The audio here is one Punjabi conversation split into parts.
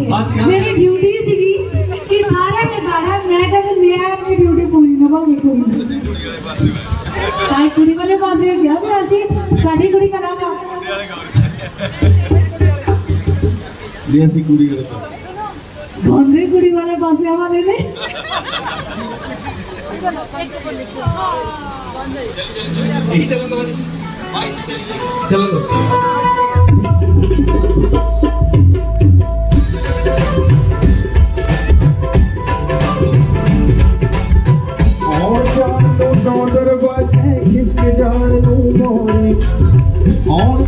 ਨਹੀਂ ਹੈ ਮੇਰੀ ਡਿਊਟੀ ਸੀਗੀ ਕਿ ਸਾਰਿਆਂ ਨੇ ਗਾਣਾ ਮੈਂ ਕਹਿੰਦਾ ਮੈਂ ਆਪਣੀ ਡਿਊਟੀ ਪੂਰੀ ਨਿਭਾਉਣੀ ਪੂਰੀ ਤਾਂ ਕੁੜੀ ਵਾਲੇ ਪਾਸੇ ਗਿਆ ਵੀ ਅਸੀਂ ਸਾਡੀ ਕੁੜੀ ਕਲਾਕਾਰ ਜੀ ਅਸੀਂ ਕੁੜੀ ਵਾਲੇ ਪਾਸੇ। ਗਾਉਂਦੇ ਕੁੜੀ ਵਾਲੇ ਪਾਸੇ ਆਵਾਂਗੇ ਨੇ। ਚਲੋ ਸਾਈਡ ਤੋਂ ਲਿਖੋ ਹਾਂ ਇਹ ਚਲੋ ਦੋ ਚਲੋ ਦੋ।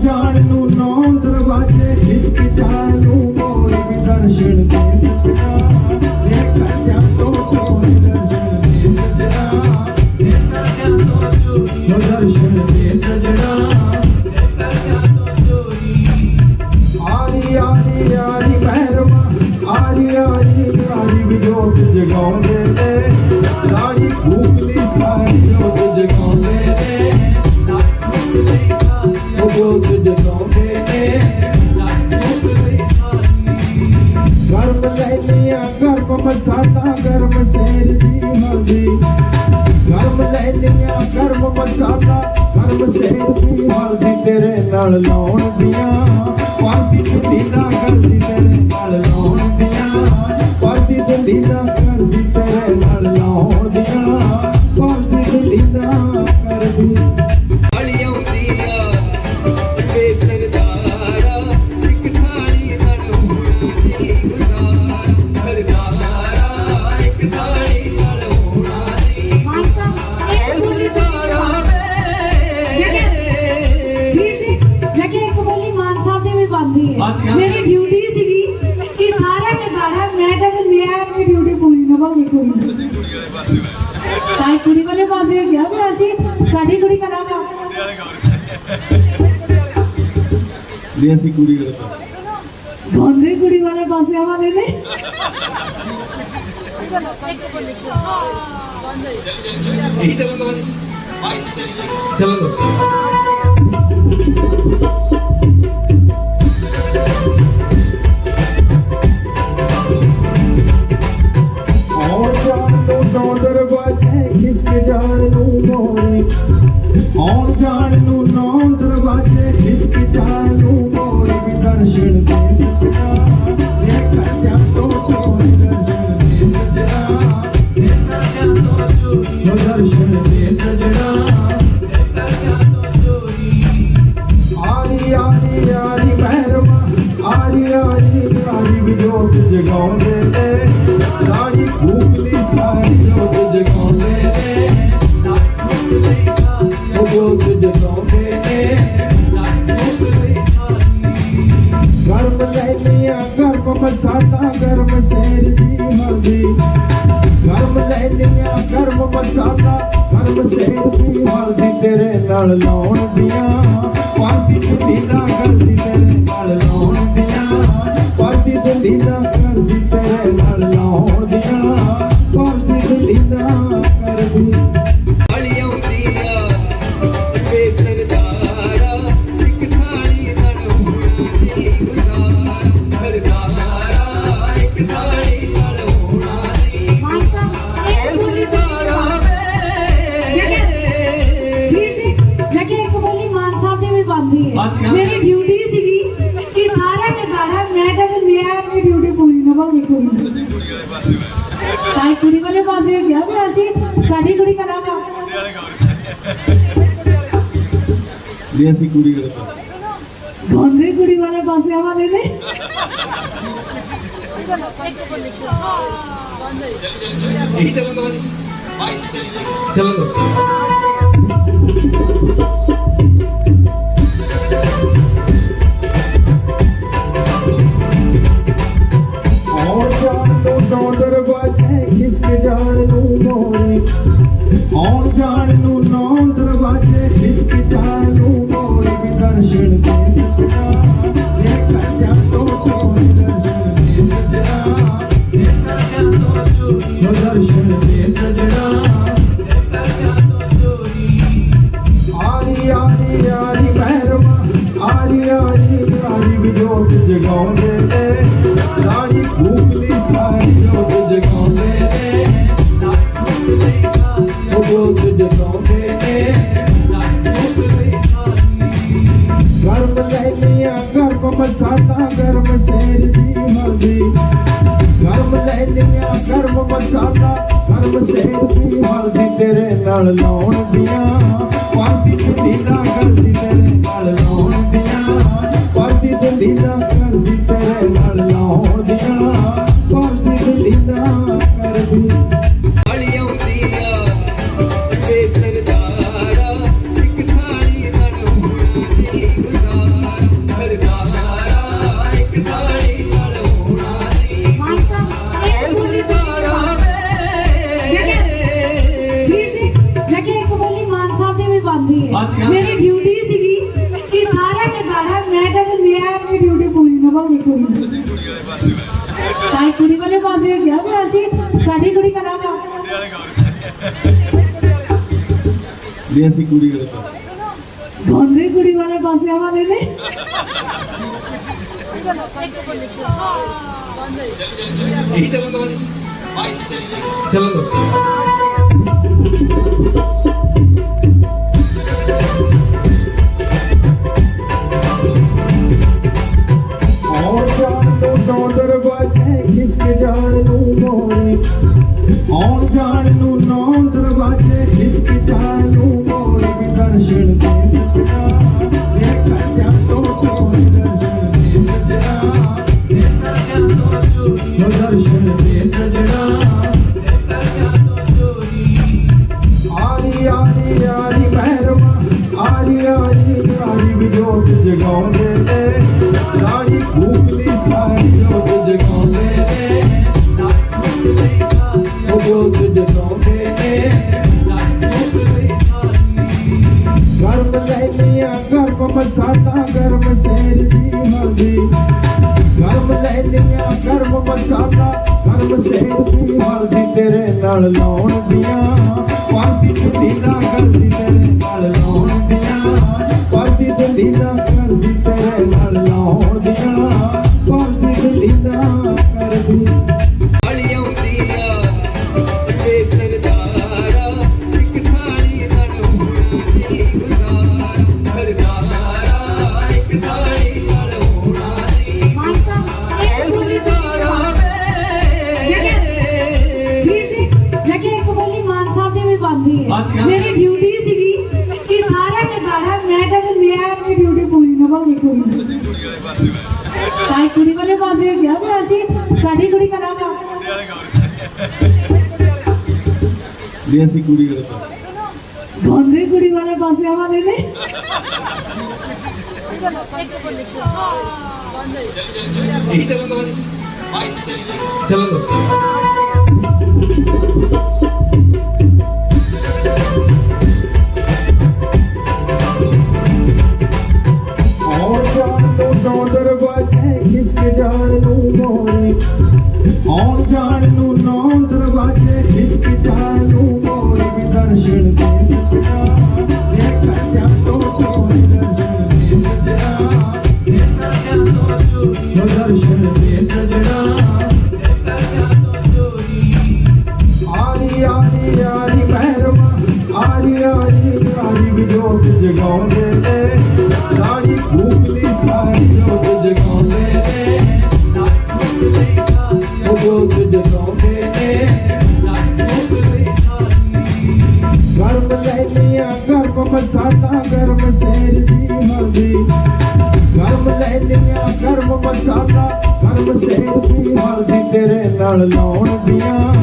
darling. ਗਰਮ ਮਸਾਲਾ, ਗਰਮ ਸੇਰ ਦੀ ਹਾਜ਼ੀ ਗਰਮ ਲੈ ਲਿਆ ਗਰਮ ਮਸਾਲਾ, ਗਰਮ ਸੇਰ ਦੀ ਹਾਜ਼ੀ ਤੇਰੇ ਨਾਲ ਲਾਉਣ ਦੀਆਂ, ਪਾਰਟੀ ਦੁਨੀਆ ਕਰਦੀ ਤੇਰੇ ਨਾਲ ਲਾਉਣ ਦੀਆਂ। ਪਾਰਟੀ ਦੁਨੀਆ ਜੇ ਅਸੀਂ ਕੁੜੀ ਵਾਲੇ ਪਾਸੇ। ਗੋਂਦਰੀ ਕੁੜੀ ਵਾਲੇ ਪਾਸੇ ਆਵਾਂਗੇ ਨੇ? ਇਹੀ ਚਲੋ ਤਾਂ ਚਲੋ ਦਰਵਾਜ਼ੇ ਖਿਸਕ ਜਾਣ ਨੂੰ ਮੋਰੇ ਆਉਣ ਜਾਣ ਨੂੰ ਨੌ ਦਰਵਾਜ਼ੇ ਖਿਸਕ ਜਾਣ should have ਮਸਾਲਾ ਗਰਮ ਸ਼ੇਰ ਦੀ ਹਾਜ਼ੀ ਗਰਮ ਲੈਨੀਆਂ ਗਰਮ ਮਸਾਲਾ ਕਰਮ ਸ਼ੇਰ ਦੀ ਹਾਜ਼ੀ ਤੇਰੇ ਨਾਲ ਲਾਉਣ ਦੀਆਂ। ਪਾਂਦੀ ਕੁੱਤੀ ਨਾਲ ਮੰਗੀ ਕੁੜੀ ਸਾਈ ਕੁੜੀ ਵਾਲੇ ਪਾਸੇ ਗਿਆ ਵੀ ਅਸੀਂ ਸਾਡੀ ਕੁੜੀ ਕਲਾਕਾਰ ਜੀ ਅਸੀਂ ਕੁੜੀ ਵਾਲੇ ਪਾਸੇ ਗੋਂਦਰੀ ਕੁੜੀ ਵਾਲੇ ਪਾਸੇ ਆਵਾਂਗੇ ਨੇ चलो तो चलो तो ਆਈ ਸਾਰੀ ਵਿਜੋਤ ਜਗਾਉਂਦੇ ਨੇ। ਸਾਰੀ ਫੂਕਲੀ ਸਾਰੀ ਜੋਤ ਗਰਮ ਲੈਨੀਆਂ ਗਰਮ ਸ਼ੇਰ ਦੀ ਮਰਦੀ ਗਰਮ ਲੈਨੀਆਂ ਗਰਮ ਮਸਾਲਾ ਗਰਮ ਸ਼ੇਰ ਦੀ ਹਲਦੀ ਤੇਰੇ ਨਾਲ ਲਾਉਣ ਦੀਆਂ। ਪਾਰਟੀ ਛੁੱਟੀ ਨਾ ਕਰਦੀ। ਦੀ ਵੀ ਬਣਦੀ ਹਾਂਜੀ, ਹੈ। ਮੇਰੀ ਡਿਊਟੀ ਸੀਗੀ ਕਿ ਸਾਰਿਆਂ ਨੇ ਗਾਣਾ ਮੈਂ ਕਿਹਾ ਵੀ ਮੈਂ ਆਪਣੀ ਡਿਊਟੀ ਪੂਰੀ ਨਿਭਾਉਣੀ ਕੁੜੀ ਤਾਂ ਕੁੜੀ ਵਾਲੇ ਪਾਸੇ ਗਿਆ ਵੀ ਅਸੀਂ ਸਾਡੀ ਕੁੜੀ ਕਲਾਕਾਰ ਵੀ ਅਸੀਂ ਕੁੜੀ ਵਾਲੇ ਗਾਉਂਦੇ ਕੁੜੀ ਵਾਲੇ ਪਾਸੇ ਵਾਲੇ ਨੇ। ਇਹੀ ਚੱਲਣ ਦੋ ਚੱਲਣ ਦੋ। ਜਾਣ ਨੂੰ ਨੌ ਦਰਵਾਜ਼ੇ ਖਿਸਕ ਜਾਣ ਨੂੰ ਮੋਰੇ ਵੀ ਦਰਸ਼ਨ ਦੇ ਸਜਣਾ। ਦੇਖ ਜਾ ਤੋ ਚੋਰੀ ਦਰਸ਼ਨ ਦੇ ਸਜਣਾ। ਦੇਖ ਜਾ ਤੋ ਚੋਰੀ ਦਰਸ਼ਨ ਮਸਾਲਾ ਗਰਮ ਸੇਰ ਦੀ ਹਲਦੀ ਗਰਮ ਲੈਣੀਆਂ ਗਰਮ ਮਸਾਲਾ ਗਰਮ ਸੇਰ ਦੀ ਹਲਦੀ ਤੇਰੇ ਨਾਲ ਲਾਉਣ ਦੀਆਂ ਪਾਰਟੀ ਦੀ ਨਾ ਕਰਦੀ ਕੁੜੀ ਤਾਂ ਕੁੜੀ ਵਾਲੇ ਪਾਸੇ ਗਿਆ ਵੀ ਅਸੀਂ ਸਾਡੀ ਕੁੜੀ ਕਲਾਕਾਰ ਵੀ ਅਸੀਂ ਕੁੜੀ ਵਾਲੇ ਗਾਉਂਦੇ ਕੁੜੀ ਵਾਲੇ ਪਾਸੇ ਵਾਲੇ ਨੇ ਇਹੀ ਚੱਲਣ ਦੋ ਔਰ ਜਾਣ ਨੂੰ ਜੋਤ ਜਗਾਉਂਦੇ ਨੇ। ਲਾੜੀ ਫੂਕਲੀ ਸਾਰੀ। ਗਰਮ ਲੈਣੀਆਂ ਗਰਮ ਮਸਾਲਾ, ਗਰਮ ਸੇਰ ਦੀ। ਹਲਦੀ ਗਰਮ ਲੈਣੀਆਂ ਗਰਮ ਮਸਾਲਾ, ਗਰਮ ਸੇਰ ਦੀ ਹਲਦੀ ਤੇਰੇ ਨਾਲ ਲਾਉਣ ਦੀਆਂ।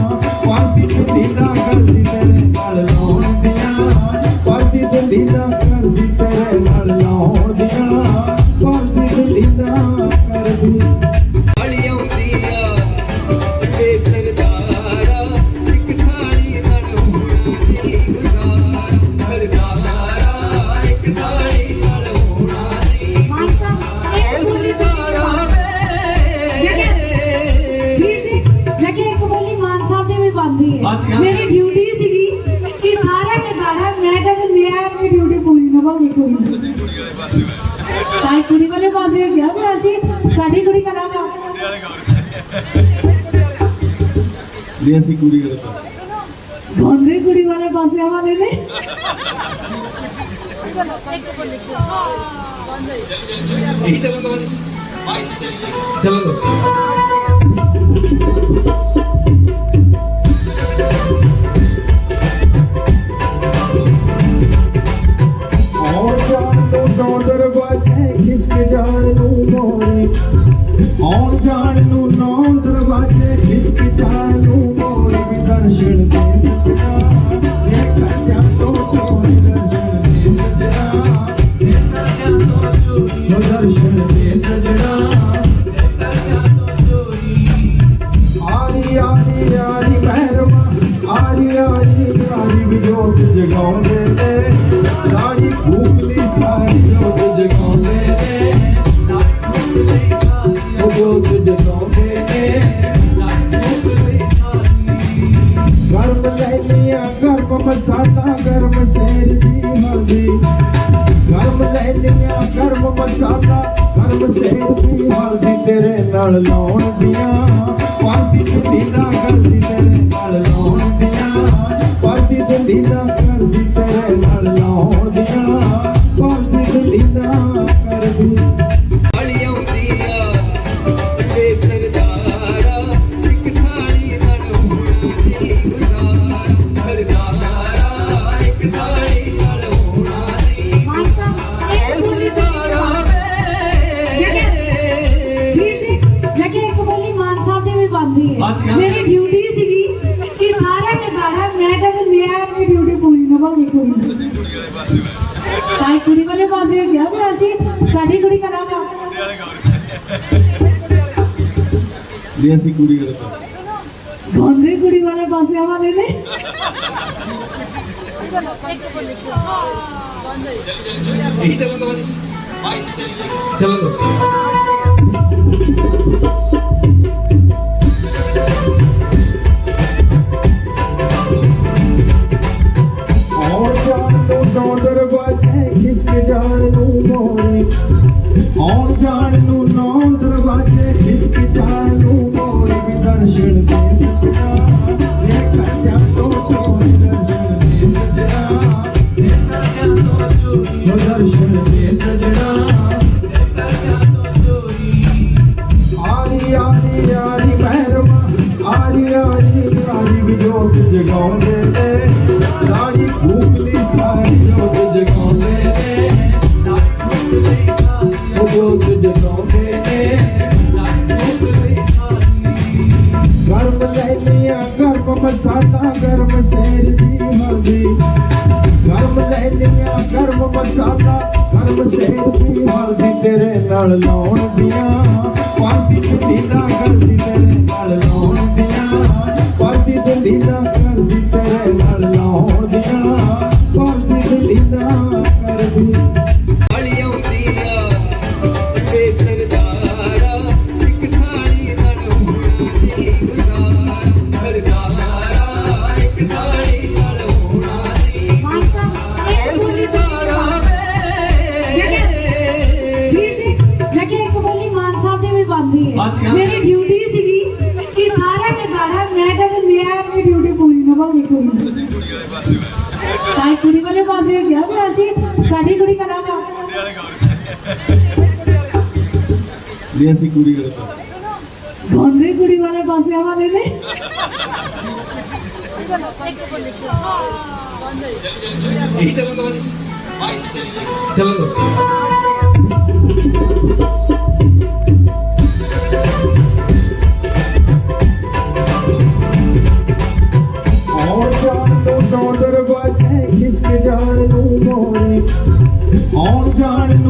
ਪਾਰਟੀ ਦੀ ਨਾ ਕਰਦੀ ਤਾਂ ਕੁੜੀ ਵਾਲੇ ਪਾਸੇ ਗਿਆ ਵੀ ਅਸੀਂ ਸਾਡੀ ਕੁੜੀ ਕਲਾਕਾਰ ਵੀ ਅਸੀਂ ਕੁੜੀ ਵਾਲੇ ਗਾਉਂਦੇ ਕੁੜੀ ਵਾਲੇ ਪਾਸੇ ਵਾਲੇ ਨੇ। ਚੱਲਣ ਦੋ ਚਲੋ। ਆਰੀ ਆਰੀ ਆਰੀ ਵੀ ਜੋਤ ਜਗਾਉਂਦੇ ਨੇ। ਦਾੜੀ ਫੂਕਲੀ ਸਾਰੀ ਜੋਤ ਜਗਾਉਂਦੇ ਨੇ। ਜੋਤ ਜਗਾਉਂਦੇ ਨੇ। ਦਾੜੀ ਫੂਕਲੀ ਗਰਮ ਲੈਲੀਆਂ ਗਰਮ ਮਸਾਲਾ, ਗਰਮ ਸੇਰ ਦੀ ਹਲਦੀ ਗਰਮ ਲੈਲੀਆਂ ਗਰਮ ਮਸਾਲਾ, ਗਰਮ ਸੇਰ ਦੀ ਹਲਦੀ ਤੇਰੇ ਨਾਲ ਲਾਉਣ ਦੀਆਂ। ਦੀ ਵੀ ਬਣਦੀ ਹਾਂਜੀ, ਹੈ। ਮੇਰੀ ਡਿਊਟੀ ਸੀਗੀ ਕਿ ਸਾਰਾ ਨੇ ਗਾਣਾ ਮੈਂ ਕਹਿੰਦਾ ਮੈਂ ਆਪਣੀ ਡਿਊਟੀ ਪੂਰੀ ਨਿਭਾਉਣੀ ਕੁੜੀ ਤਾਂ ਕੁੜੀ ਵਾਲੇ ਪਾਸੇ ਗਿਆ ਵੀ ਅਸੀਂ ਸਾਡੀ ਕੁੜੀ ਕਲਾਕਾਰ ਜੇ ਅਸੀਂ ਕੁੜੀ ਗੱਲ ਗਾਉਂਦੇ ਕੁੜੀ ਵਾਲੇ ਪਾਸੇ ਵਾਲੇ ਨੇ ਇਹੀ ਚੱਲਣ ਦਰਸ਼ਨ ਦੇ ਸਜਣਾ। ਆਰੀ ਆਰੀ ਆਰੀ ਮਹਿਰਮਾ, ਆਰੀ ਆਰੀ ਆਰੀ ਵੀ ਜਗਾਉਂਦੇ ਨੇ। ਦਾੜੀ ਫੂਕਲੀ ਸਾਰੀ ਜੋਤ ਜਗਾਉਂਦੇ ਨੇ। ਦਾੜੀ ਫੂਕਲੀ ਸਾਰੀ ਜੋਤ ਜਗਾਉਂਦੇ ਨੇ। ਗਰਮ ਲੈਲੀਆਂ ਗਰਮ ਮਸਾਲਾ, ਗਰਮ ਸੇਰ ਮਸਾਲਾ ਗਰਮ ਹਲਦੀ ਤੇਰੇ ਨਾਲ ਲਾਉਣ ਦੀਆਂ ਤਾਂ ਕੁੜੀ ਵਾਲੇ ਪਾਸੇ ਗਿਆ ਵੀ ਅਸੀਂ ਸਾਡੀ ਕੁੜੀ ਕਲਾਕਾਰ ਜੇ ਅਸੀਂ ਕੁੜੀ ਗੱਲ ਗਾਉਂਦੇ ਕੁੜੀ ਵਾਲੇ ਪਾਸੇ ਵਾਲੇ ਨੇ। ਚੱਲਣ ਦੋ। ਚਲੋ ਨੂੰ